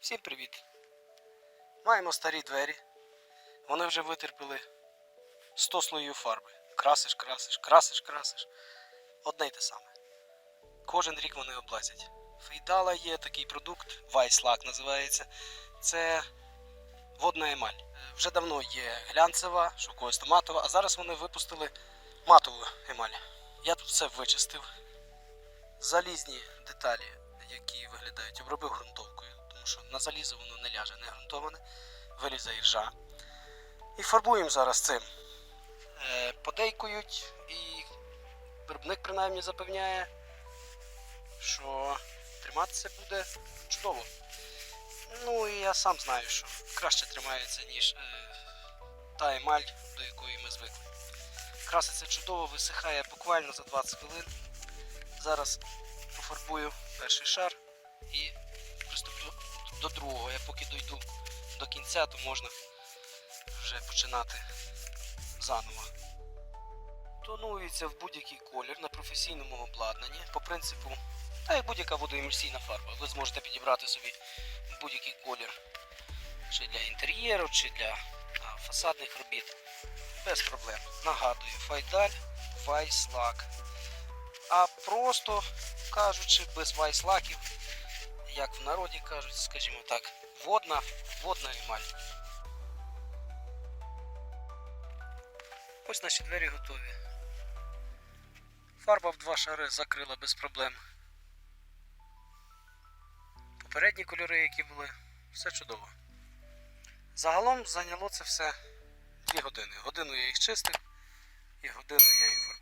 Всім привіт! Маємо старі двері. Вони вже витерпіли 100 слоїв фарби. Красиш, красиш, красиш, красиш. Одне й те саме. Кожен рік вони облазять. Фейдала є такий продукт, Вайслак називається. Це водна емаль. Е, Вже давно є глянцева, що матова, а зараз вони випустили матову емаль. Я тут все вичистив. Залізні деталі, які виглядають, обробив що на залізо воно не ляже, не ґрунтоване, вилізе іржа. І фарбуємо зараз цим. Е, подейкують, і виробник принаймні запевняє, що триматися буде чудово. Ну і я сам знаю, що краще тримається, ніж е, та емаль, до якої ми звикли. Краситься чудово, висихає буквально за 20 хвилин. Зараз пофарбую перший шар і до другого. Я поки дойду до кінця, то можна вже починати заново. Тонується в будь-який колір на професійному обладнанні. По принципу, та як будь-яка водоемульсійна фарба. Ви зможете підібрати собі будь-який колір чи для інтер'єру, чи для а, фасадних робіт. Без проблем. Нагадую, Файдаль, Вайслак. А просто кажучи, без вайслаків, як в народі кажуть, скажімо так, водна, водна емаль. Ось наші двері готові. Фарба в два шари закрила без проблем. Попередні кольори, які були, все чудово. Загалом зайняло це все 2 години. Годину я їх чистив і годину я їх